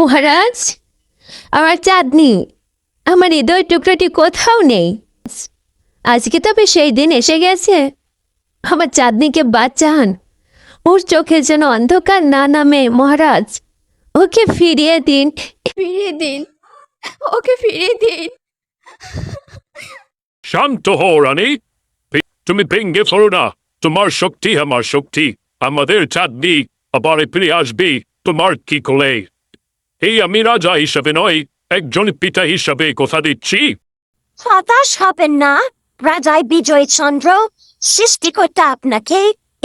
মহারাজ আমার চাঁদনি আমার হৃদয় টুকরোটি কোথাও নেই। আজকে তবে সেই দিন এসে গেছে। আমার চাঁদনিকে বাঁচান। ওর চোখে যেন অন্ধকার না নামে মহারাজ। ওকে ফিরিয়ে দিন। ফিরিয়ে দিন। ওকে ফিরিয়ে দিন। শান্ত হও রানী। তুমি ভেঙ্গে পড়ো না। তোমার শক্তি আমার শক্তি। আমাদের চাঁদনি আবার ফিরে আসবি। তোমার কি কোলে? এই আমি রাজা হিসাবে নয়, একজন পিতা হিসাবে কথা দিচ্ছি। হতাশ হবেন না রাজাই বিজয় চন্দ্র, সৃষ্টিকর্তা আপনাকে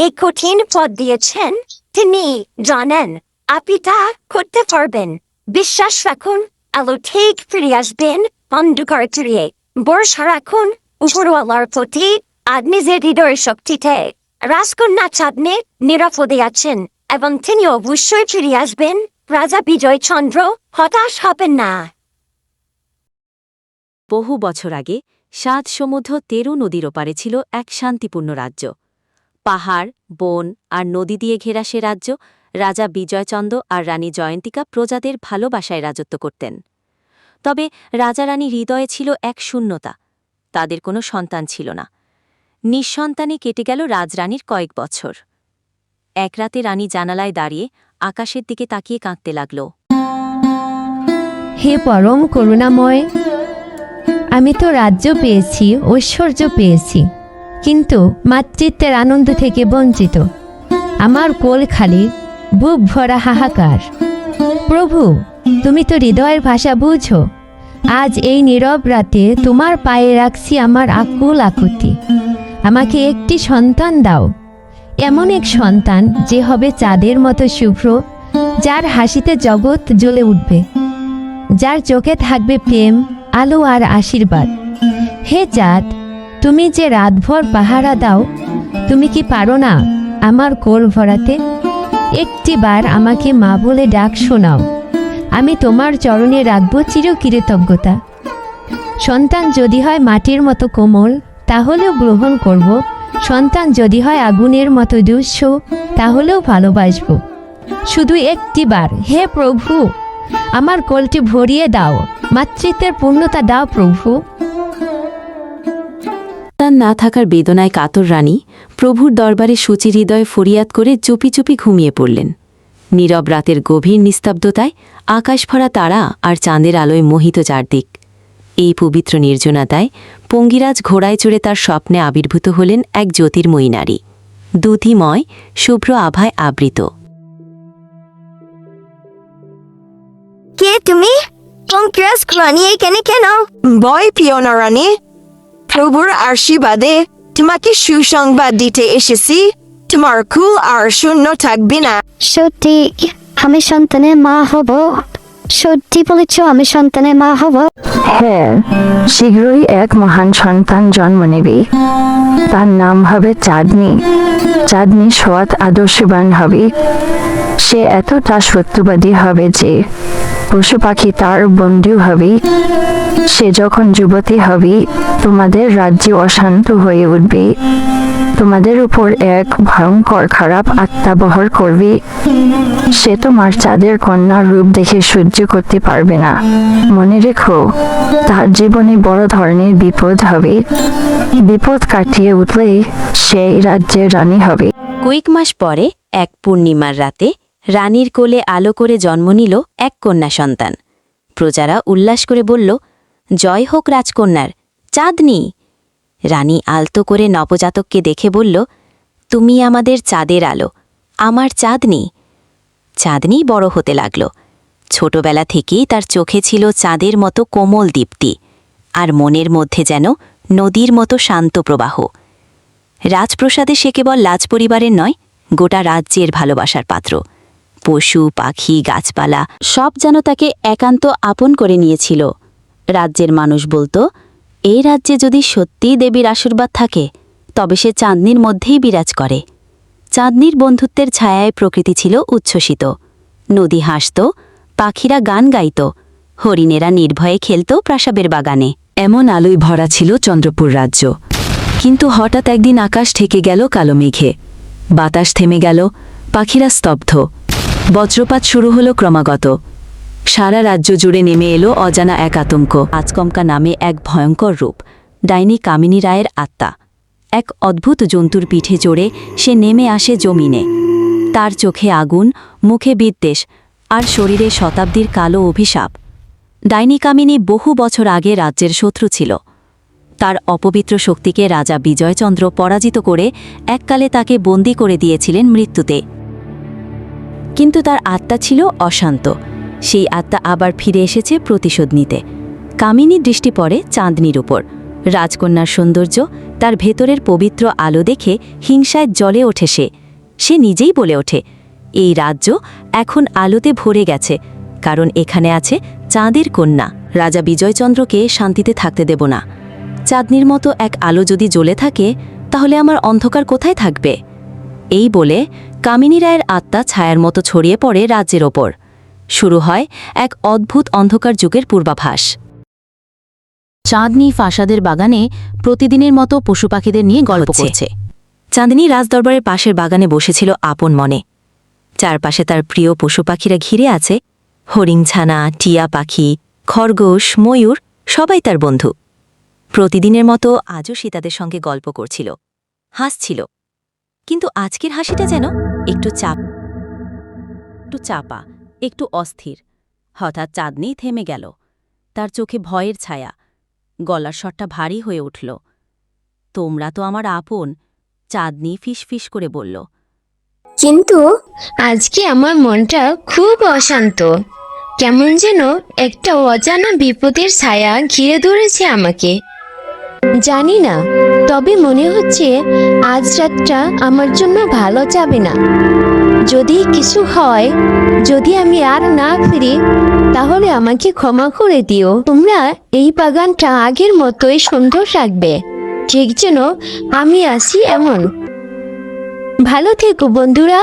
এই কঠিন পদ দিয়েছেন। তিনি জানেন, আপনি তা করতে পারবেন। বিশ্বাস রাখুন, আলো ঠিক ফিরে আসবেন, অন্ধকার ফিরিয়ে। বর্ষা রাখুন, উপরওয়ালার প্রতি আর নিজের হৃদয় শক্তিতে। রাজকন্যা চাঁদনে নিরাপদে আছেন এবং তিনি অবশ্যই ফিরে আসবেন। রাজা বিজয় চন্দ্র হতাশ হবেন না। বহু বছর আগে সাত সমুদ্র তেরো নদীর ওপারে ছিল এক শান্তিপূর্ণ রাজ্য। পাহাড়, বন আর নদী দিয়ে ঘেরা সে রাজ্য রাজা বিজয়চন্দ্র আর রানী জয়ন্তিকা প্রজাদের ভালোবাসায় রাজত্ব করতেন। তবে রাজা রানী হৃদয়ে ছিল এক শূন্যতা, তাদের কোনো সন্তান ছিল না। নিঃসন্তানে কেটে গেল রাজরানীর কয়েক বছর। এক রাতে রানী জানালায় দাঁড়িয়ে আকাশের দিকে তাকিয়ে কাঁদতে লাগল। হে পরম করুণাময়, আমি তো রাজ্য পেয়েছি, ঐশ্বর্য পেয়েছি, কিন্তু মাতৃত্বের আনন্দ থেকে বঞ্চিত। আমার কোল খালি, বুক ভরা হাহাকার। প্রভু, তুমি তো হৃদয়ের ভাষা বুঝো। আজ এই নীরব রাতে তোমার পায়ে রাখছি আমার আকুল আকুতি। আমাকে একটি সন্তান দাও। এমন এক সন্তান যে হবে চাঁদের মতো শুভ্র, যার হাসিতে জগৎ জ্বলে উঠবে, যার চোখে থাকবে প্রেম, আলো আর আশীর্বাদ। হে চাঁদ তুমি যে রাতভর পাহারা দাও, তুমি কি পারো না আমার কোল ভরাতে? একটিবার আমাকে মা বলে ডাক শোনাও, আমি তোমার চরণে রাখব চিরকৃতজ্ঞতা। সন্তান যদি হয় মাটির মতো কোমল, তাহলেও গ্রহণ করব সন্তান যদি হয় আগুনের মতো দুঃস্ব তাহলেও ভালোবাসব। শুধু একটিবার হে প্রভু, আমার কলটি ভরিয়ে দাও, মাতৃত্বের পূর্ণতা দাও প্রভু। সন্তান না থাকার বেদনায় কাতর রানী প্রভুর দরবারে সুচির হৃদয়ে ফরিয়াদ করে চুপি চুপি ঘুমিয়ে পড়লেন। নীরব রাতের গভীর নিস্তব্ধতায় আকাশ ভরা তারা আর চাঁদের আলোয় মোহিত চারদিক। এই পবিত্র নির্জনতায় পঙ্গিরাজ ঘোড়ায় চড়ে তার স্বপ্নে আবির্ভূত হলেন এক জ্যোতির্ময়ী নারী। দুধিময় শুভ্র আভায় আবৃত। কে তুমি? পঙ্কিরাজ রানী এখানে কেন? ভয় প্রিয় না রানী প্রভুর আশীর্বাদে তোমাকে সুসংবাদ দিতে এসেছি। তোমার কুল আর শূন্য থাকবে না। সত্যি আমি সন্তানের মা হব। সত্যি বলেছ, আমি সন্তানের মা হব? হ্যাঁ শীঘ্রই এক মহান সন্তান জন্ম নেবে। তার নাম হবে চাঁদনি। চাঁদনি সৎ, আদর্শবান হবে। সে এতটা সত্যবাদী হবে যে, পশু পাখি তার বন্ধু হবে। সে যখন যুবতী হবে, তোমাদের রাজ্যে অশান্ত হয়ে উঠবে। তোমাদের উপর এক ভয়ঙ্কর খারাপ আত্মা বহর করবে। সে তোমার চাঁদের কন্যার রূপ দেখে সহ্য করতে পারবে না। মনে রেখো, তার জীবনে বড় ধরনের বিপদ হবে। বিপদ কাটিয়ে উঠলে সেই রাজ্যের রানী হবে। কয়েক মাস পরে, এক পূর্ণিমার রাতে, রানীর কোলে আলো করে জন্ম নিল এক কন্যা সন্তান। প্রজারা উল্লাস করে বলল, জয় হোক রাজকন্যার চাঁদ চাঁদনি। রানী আলতো করে নবজাতককে দেখে বলল, তুমি আমাদের চাঁদের আলো, আমার চাঁদনি। চাঁদনি বড় হতে লাগল। ছোটবেলা থেকেই তার চোখে ছিল চাঁদের মতো কোমল দীপ্তি, আর মনের মধ্যে যেন নদীর মতো শান্ত প্রবাহ। রাজপ্রসাদে সে কেবল লাজ পরিবারের নয়, গোটা রাজ্যের ভালোবাসার পাত্র। পশু, পাখি, গাছপালা, সব যেন তাকে একান্ত আপন করে নিয়েছিল। রাজ্যের মানুষ বলতো এই রাজ্যে যদি সত্যিই দেবীর আশীর্বাদ থাকে, তবে সে চাঁদনির মধ্যেই বিরাজ করে। চাঁদনির বন্ধুত্বের ছায়ায় প্রকৃতি ছিল উচ্ছ্বসিত। নদী হাসত, পাখিরা গান গাইত, হরিণেরা নির্ভয়ে খেলত প্রাসাবের বাগানে। এমন আলোয় ভরা ছিল চন্দ্রপুর রাজ্য। কিন্তু হঠাৎ একদিন আকাশ ঠেকে গেল কালো মেঘে। বাতাস থেমে গেল, পাখিরা স্তব্ধ। বজ্রপাত শুরু হলো ক্রমাগত। সারা রাজ্য জুড়ে নেমে এলো অজানা এক আতঙ্ক। আজকমকা নামে এক ভয়ঙ্কর রূপ। ডাইনি কামিনী রায়ের আত্মা। এক অদ্ভুত জন্তুর পিঠে চড়ে সে নেমে আসে জমিনে। তার চোখে আগুন, মুখে বিদ্বেষ, আর শরীরে শতাব্দীর কালো অভিশাপ। ডাইনি কামিনী বহু বছর আগে রাজ্যের শত্রু ছিল। তার অপবিত্র শক্তিকে রাজা বিজয়চন্দ্র পরাজিত করে এককালে তাকে বন্দি করে দিয়েছিলেন মৃত্যুতে। কিন্তু তার আত্মা ছিল অশান্ত। সেই আত্মা আবার ফিরে এসেছে প্রতিশোধ নিতে। কামিনীর দৃষ্টি পড়ে চাঁদনির উপর। রাজকন্যার সৌন্দর্য, তার ভেতরের পবিত্র আলো দেখে হিংসায় জ্বলে ওঠে সে। সে নিজেই বলে ওঠে, এই রাজ্য এখন আলোতে ভরে গেছে, কারণ এখানে আছে চাঁদের কন্যা। রাজা বিজয়চন্দ্রকে শান্তিতে থাকতে দেব না। চাঁদনির মতো এক আলো যদি জ্বলে থাকে, তাহলে আমার অন্ধকার কোথায় থাকবে? এই বলে কামিনী রায়ের আত্মা ছায়ার মতো ছড়িয়ে পড়ে রাজ্যের ওপর। শুরু হয় এক অদ্ভুত অন্ধকার যুগের পূর্বাভাস। চাঁদনি ফাসাদের বাগানে প্রতিদিনের মতো পশু পাখিদের নিয়ে গল্প করছে। চাঁদনি রাজদরবারের পাশের বাগানে বসেছিল আপন মনে। চারপাশে তার প্রিয় পশু পাখিরা ঘিরে আছে হরিংছানা টিয়া পাখি খরগোশ ময়ূর সবাই তার বন্ধু। প্রতিদিনের মতো আজও সে তাদের সঙ্গে গল্প করছিল। হাসছিল। কিন্তু আজকের হাসিটা যেন একটু চাপ একটু চাপা। একটু অস্থির। হঠাৎ চাঁদনি থেমে গেল। তার চোখে ভয়ের ছায়া। গলার স্বরটা ভারী হয়ে উঠল। তোমরা তো আমার আপন চাঁদনি ফিসফিস করে বলল। কিন্তু আজকে আমার মনটা খুব অশান্ত। কেমন যেন একটা অজানা বিপদের ছায়া ঘিরে ধরেছে আমাকে। জানি না, তবে মনে হচ্ছে আজ রাতটা আমার জন্য ভালো যাবে না। যদি কিছু হয়, যদি আমি আর না ফিরি, তাহলে আমাকে ক্ষমা করে দিও। তোমরা এই বাগানটা আগের মতোই সুন্দর রাখবে। ঠিক যেন আমি আসি এমন। ভালো থেকো বন্ধুরা।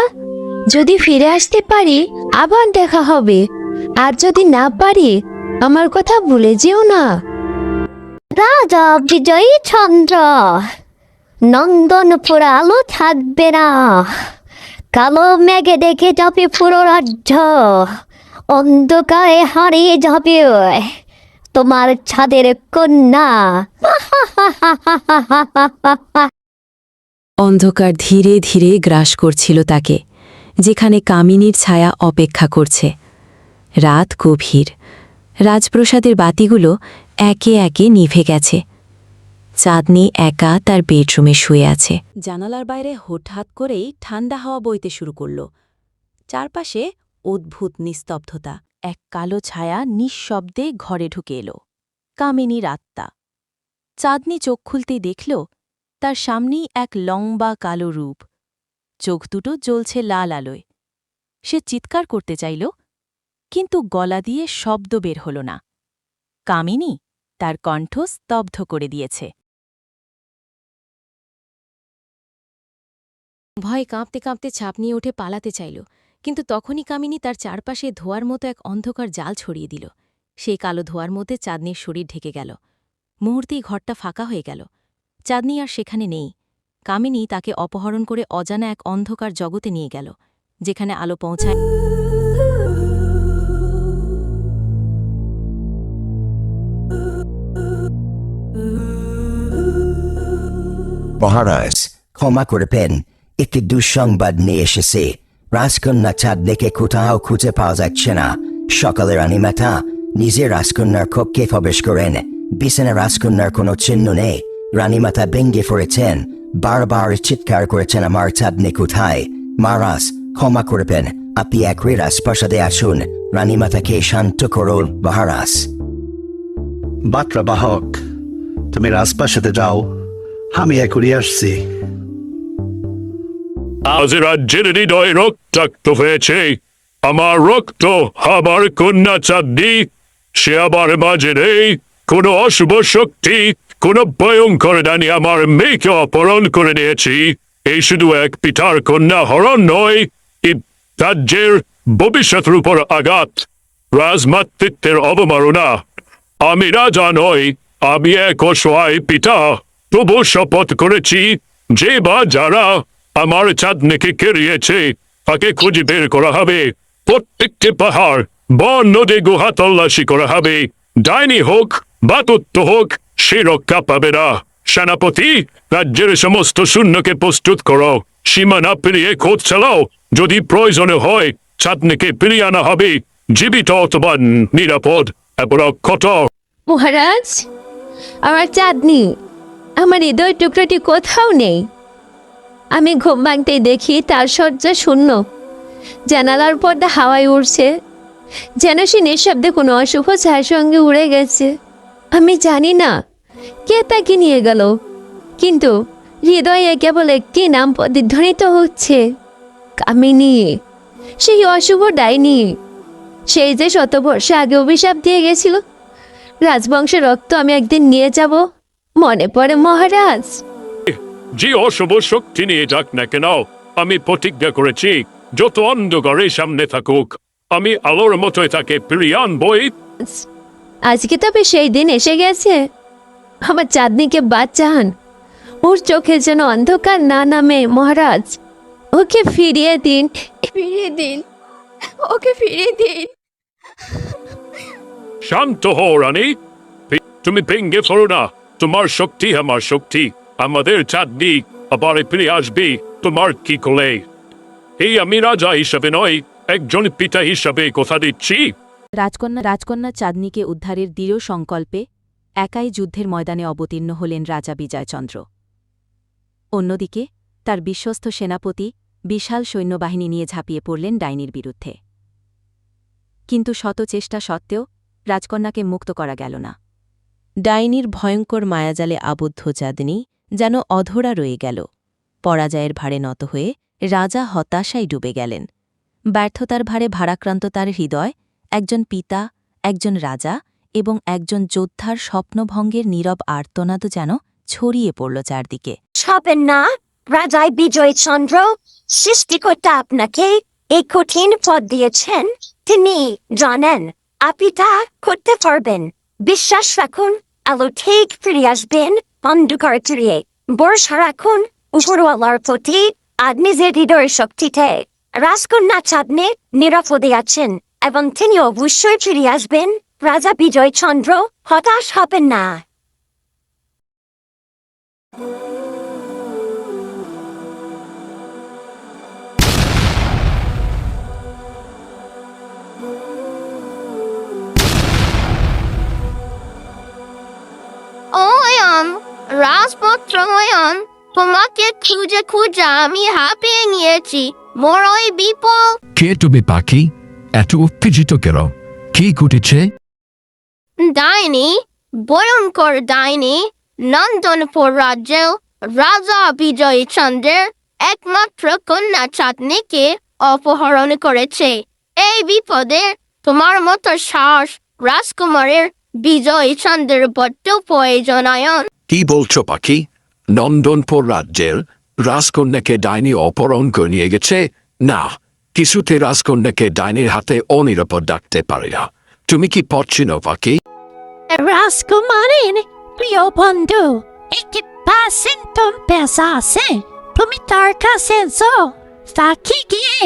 যদি ফিরে আসতে পারি, আবার দেখা হবে। আর যদি না পারি, আমার কথা ভুলে যেও না। রাজা বিজয়ী চন্দ্র, নন্দনপুর আলো থাকবে না। কালো মেঘে দেখে যাবে পুরো রাজ্য। অন্ধকারে হারিয়ে যাবে তোমার ছাদের কন্যা। অন্ধকার ধীরে ধীরে গ্রাস করছিল তাকে, যেখানে কামিনীর ছায়া অপেক্ষা করছে। রাত গভীর। রাজপ্রসাদের বাতিগুলো একে একে নিভে গেছে। চাঁদনি একা তার বেডরুমে শুয়ে আছে। জানালার বাইরে হঠাৎ করেই ঠান্ডা হাওয়া বইতে শুরু করল। চারপাশে অদ্ভুত নিস্তব্ধতা। এক কালো ছায়া নিঃশব্দে ঘরে ঢুকে এলো। কামিনীর আত্মা। চাঁদনি চোখ খুলতেই দেখল, তার সামনেই এক লম্বা কালো রূপ। চোখ দুটো জ্বলছে লাল আলোয়। সে চিৎকার করতে চাইল, কিন্তু গলা দিয়ে শব্দ বের হল না। কামিনী তার কণ্ঠ স্তব্ধ করে দিয়েছে। ভয় কাঁপতে কাঁপতে ছাপ নিয়ে উঠে পালাতে চাইল, কিন্তু তখনই কামিনী তার চারপাশে ধোয়ার মতো এক অন্ধকার জাল ছড়িয়ে দিল। সেই কালো ধোয়ার মধ্যে চাঁদনির শরীর ঢেকে গেল। মুহূর্তেই ঘরটা ফাঁকা হয়ে গেল। চাঁদনি আর সেখানে নেই। কামিনী তাকে অপহরণ করে অজানা এক অন্ধকার জগতে নিয়ে গেল, যেখানে আলো পৌঁছায় মহারাজ, ক্ষমা করবেন একটি দুঃসংবাদ নিয়ে এসেছে। রাজকন্যা চাঁদনিকে কোথাও খুঁজে পাওয়া যাচ্ছে না। সকালে রানীমাতা নিজে রাজকন্যার কক্ষে প্রবেশ করেন। বিছানা রাজকন্যার কোনো চিহ্ন নেই। রানীমাতা ভেঙ্গে পড়েছেন। বারবার চিৎকার করেছেন আমার চাঁদনি কোথায়? মহারাজ, ক্ষমা করবেন আপনি একই রাজপ্রাসাদে আসুন। রানীমাতাকে শান্ত করুন, মহারাজ। বার্তা বাহক, তুমি রাজপ্রাসাদে যাও। আমি এখনই আসছি। আজ রাজ্যের হৃদয় রক্তাক্ত হয়েছে। আমার রক্ত আমার কন্যা চাঁদনি সে আবার মাঝে নেই। কোনো অশুভ শক্তি, কোনো ভয়ঙ্কর দানি আমার মেয়েকে অপহরণ করে নিয়েছি। এই শুধু এক পিতার কন্যা হরণ নয় রাজ্যের ভবিষ্যতের উপর আঘাত, রাজমাতৃত্বের অবমাননা। আমি রাজা নই, আমি এক অসহায় পিতা। তবু শপথ করেছি যে বা যারা আমার চাঁদনিকে কেড়িয়েছে, তাকে খুঁজে বের করা হবে। প্রত্যেকটি পাহাড়, বন, নদী, গুহা তল্লাশি করা হবে। ডাইনি হোক বা তত্ত্ব হোক, সে রক্ষা পাবে না। সেনাপতি, রাজ্যের সমস্ত শূন্যকে প্রস্তুত করো। সীমানা পেরিয়ে খোঁজ চালাও। যদি প্রয়োজনে হয়, চাঁদনিকে ফিরিয়ে আনা হবে। জীবিত অথবা নিরাপদ এবং অক্ষত। মহারাজ, আমার চাঁদনি, আমার হৃদয় টুকরোটি কোথাও নেই। আমি ঘুম ভাঙতেই দেখি তার শয্যা শূন্য। জানালার পর্দা হাওয়ায় উড়ছে। যেন সে নিঃশব্দে কোনো অশুভ ছায়ার সঙ্গে উড়ে গেছে। আমি জানি না, কে তাকে নিয়ে গেল। কিন্তু হৃদয়ে কেবল একটি নাম প্রতিধ্বনিত হচ্ছে, কামিনী। সেই অশুভ ডাইনি। সেই যে শত বর্ষে আগে অভিশাপ দিয়ে গেছিল। রাজবংশের রক্ত আমি একদিন নিয়ে যাব। মনে পড়ে মহারাজ। যে অশুভ শক্তি নিয়ে যাক না কেন আমি প্রতিজ্ঞা করেছি যত অন্ধকারে সামনে থাকুক। আমি আলোর মতোই তাকে ফিরিয়ে আনবই আজকে তবে সেই দিন এসে গেছে। আমার চাঁদনিকে বাঁচান ওর চোখে যেন অন্ধকার না নামে মহারাজ। ওকে ফিরিয়ে দিন ফিরিয়ে দিন ওকে ফিরিয়ে দিন। শান্ত হও রানী। তুমি ভেঙ্গে পড়ো না। তোমার শক্তি আমার শক্তি। আমাদের চাঁদনি আবার ফিরে আসবে তোমার কি কোলে এই আমি রাজা হিসাবে নয় একজন পিতা হিসাবে কথা দিচ্ছি রাজকন্যা রাজকন্যা চাঁদনীকে উদ্ধারের দৃঢ় সংকল্পে একাই যুদ্ধের ময়দানে অবতীর্ণ হলেন রাজা বিজয়চন্দ্র। অন্যদিকে, তার বিশ্বস্ত সেনাপতি বিশাল সৈন্যবাহিনী নিয়ে ঝাঁপিয়ে পড়লেন ডাইনির বিরুদ্ধে। কিন্তু শত চেষ্টা সত্ত্বেও রাজকন্যাকে মুক্ত করা গেল না। ডাইনির ভয়ঙ্কর মায়াজালে আবদ্ধ চাঁদনী যেন অধরা রয়ে গেল। পরাজয়ের ভারে নত হয়ে রাজা হতাশায় ডুবে গেলেন। ব্যর্থতার ভারে ভারাক্রান্ত তার হৃদয় একজন পিতা, একজন রাজা এবং একজন যোদ্ধার স্বপ্নভঙ্গের নীরব আর্তনাদ যেন ছড়িয়ে পড়ল চারদিকে। হবেন না রাজাই বিজয় চন্দ্র। সৃষ্টিকর্তা আপনাকে এই কঠিন পদ দিয়েছেন। তিনি জানেন, আপনি তা করতে পারবেন। বিশ্বাস রাখুন, আলো ঠিক ফিরে আসবেন। অন্ধকার ফিরিয়ে বর্ষা রাখুন উপরওয়ালার প্রতি আর নিজের হৃদয়ের শক্তিতে রাজকন্যা চাঁদনে নিরাপদে আছেন এবং তিনি অবশ্যই ফিরে আসবেন রাজা বিজয় চন্দ্র হতাশ হবেন না অয়ন তোমাকে খুঁজে খুঁজে আমি হাঁপিয়ে নিয়েছি। বড়ই বিপদ। কে তুমি পাখি? এত উত্তেজিত কেন? কি ঘটেছে? ডাইনি ভয়ঙ্কর ডাইনি নন্দনপুর রাজ্যেও রাজা বিজয় চন্দ্রের একমাত্র কন্যা চাঁদনিকে অপহরণ করেছে। এই বিপদে তোমার মতো সাহস রাজকুমারের বিজয় চন্দ্রের বড্ড প্রয়োজন আয়ন কি বলছো পাখি? নন্দনপুর রাজ্যের রাজকন্যাকে ডাইনি অপহরণ করে নিয়ে গেছে। না, কিছুতে রাজকন্যাকে ডাইনির হাতে অনিরাপদ ডাকতে পারে না। তুমি কি পড়ছি না পাখি রাজকুমারীর প্রিয় বন্ধু, একটি পাসিংটন পেশা আছে। তুমি তার কাছে যাও। তাকে গিয়ে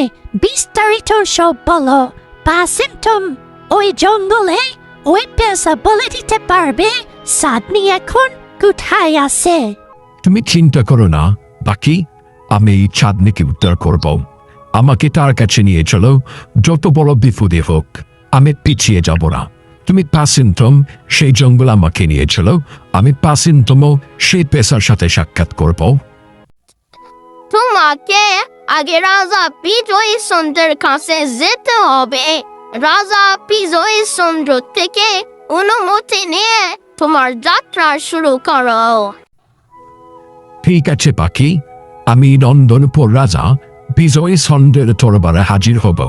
বিস্তারিত সব বলো। পাসিংটন ওই জঙ্গলে ওই পেশা বলে দিতে পারবে? সাদনি এখন কোথায় আছে? তুমি চিন্তা করো না, বাকি আমি এই চাঁদনিকে উদ্ধার করব। আমাকে তার কাছে নিয়ে চলো, যত বড় বিপদে হোক, আমি পিছিয়ে যাব না। তুমি পাসিন্তম সেই জঙ্গল আমাকে নিয়ে চলো, আমি পাসিন্তম সেই পেশার সাথে সাক্ষাৎ করব। তোমাকে আগে রাজা বিজয় চন্দ্রের কাছে যেতে হবে। রাজা বিজয় চন্দ্র থেকে অনুমতি নিয়ে তোমার যাত্রা শুরু করো। ঠিক আছে পাখি। আমি নন্দনপুর রাজা বিজয় চন্দ্রের তরবারে হাজির হব।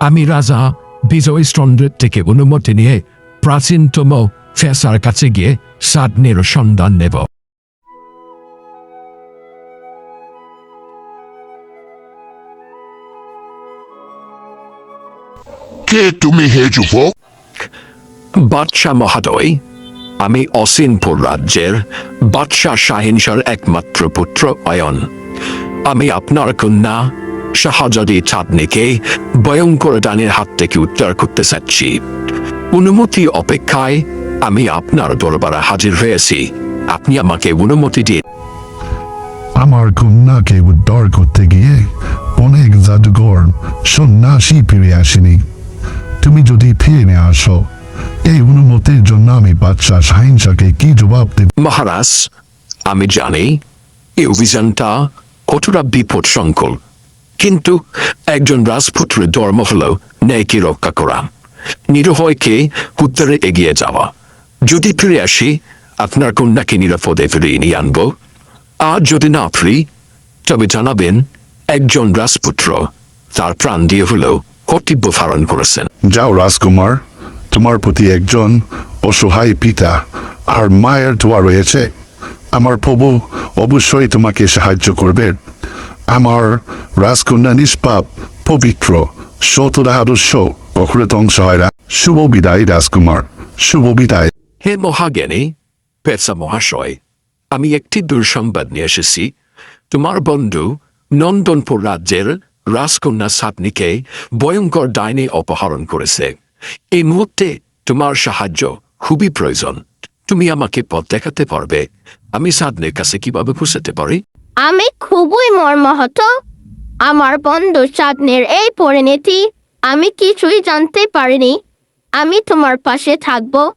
আমি রাজা বিজয় চন্দ্রের থেকে অনুমতি নিয়ে প্রাচীনতম ফেসার কাছে গিয়ে সাদনের সন্ধান নেব। কে তুমি হে যুবক? বাদশাহ মহাদয় আমি অসিনপুর রাজ্যের বাদশাহ শাহিনশার একমাত্র পুত্র অয়ন। আমি আপনার কন্যা দিয়ে চাঁদনিকে ভয়ঙ্কর ডানের হাত থেকে উদ্ধার করতে চাচ্ছি। অনুমতি অপেক্ষায় আমি আপনার দরবারে হাজির হয়েছি। আপনি আমাকে অনুমতি দিয়ে আমার কন্যাকে উদ্ধার করতে গিয়ে অনেক জাদুঘর সন্ন্যাসী ফিরে আসেনি। তুমি যদি ফিরে নিয়ে আসো এই অনুমতির জন্য আমি বাচ্চা সাহিংসাকে কি জবাব দেব? মহারাজ আমি জানি এই অভিযানটা কতটা বিপদ সংকুল কিন্তু একজন রাজপুত্রের ধর্ম হল ন্যায়কে রক্ষা করা নিরহয়কে উত্তরে এগিয়ে যাওয়া। যদি ফিরে আসি আপনার কন্যাকে নিরাপদে ফিরিয়ে নিয়ে আনব। আর যদি না ফিরি তবে জানাবেন একজন রাজপুত্র তার প্রাণ দিয়ে হলেও কর্তব্য পালন করেছেন। যাও রাজকুমার তোমার প্রতি একজন অসহায় পিতা আর মায়ের দোয়া রয়েছে। আমার প্রভু অবশ্যই তোমাকে সাহায্য করবে আমার রাজকন্যা নিষ্পাপ, পবিত্র শতদা আদর্শ কখনো ধ্বংস হয় না শুভ বিদায় রাজকুমার, শুভ বিদায়। হে মহাজ্ঞানী, পেসা মহাশয়, আমি একটি দুঃসংবাদ নিয়ে এসেছি। তোমার বন্ধু নন্দনপুর রাজ্যের রাজকন্যা সাতনিকে ভয়ঙ্কর ডাইনে অপহরণ করেছে। এই মুহূর্তে তোমার সাহায্য খুবই প্রয়োজন। তুমি আমাকে পথ দেখাতে পারবে। আমি সাদনের কাছে কীভাবে পৌঁছাতে পারি? আমি খুবই মর্মাহত। আমার বন্ধু চাঁদনের এই পরিণতি আমি কিছুই জানতে পারিনি। আমি তোমার পাশে থাকব।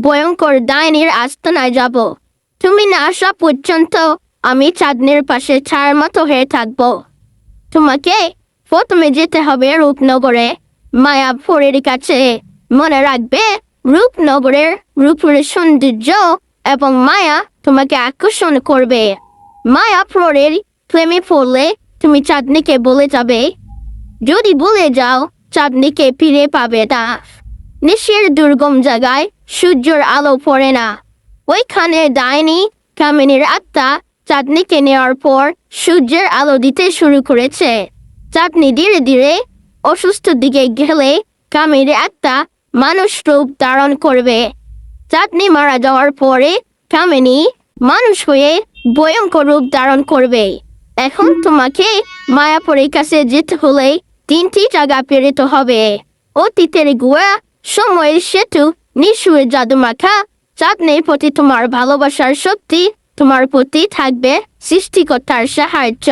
ভয়ঙ্কর ডাইনির আস্তানায় যাব। তুমি না আসা পর্যন্ত আমি চাঁদনের পাশে ছায়ার মতো হয়ে থাকব। তোমাকে প্রথমে যেতে হবে রূপনগরে। মায়াপুরের কাছে মনে রাখবে, রূপনগরের রূপের সৌন্দর্য এবং মায়া তোমাকে আকর্ষণ করবে। মায়া মায়াপুরের প্রেমে পড়লে তুমি চাঁদনিকে বলে যাবে। যদি বলে যাও, চাঁদনিকে ফিরে পাবে না। নিশের দুর্গম জায়গায় সূর্যের আলো পড়ে না। ওইখানে ডাইনি কামিনীর আত্মা চাঁদনিকে নেওয়ার পর সূর্যের আলো দিতে শুরু করেছে। চাঁদনি ধীরে ধীরে অসুস্থ দিকে গেলে কামিনীর একটা মানুষ রূপ ধারণ করবে। চাঁদনি মারা যাওয়ার পরে কামিনী মানুষ হয়ে ভয়ঙ্কর রূপ ধারণ করবে। এখন তোমাকে মায়াপুরের কাছে যেতে হলে তিনটি জায়গা পেরিত হবে। অতীতের গুয়া সময়ের সেতু নিশুয়ের জাদু মাখা চাঁদনির প্রতি তোমার ভালোবাসার শক্তি তোমার প্রতি থাকবে। সৃষ্টিকর্তার সাহায্য।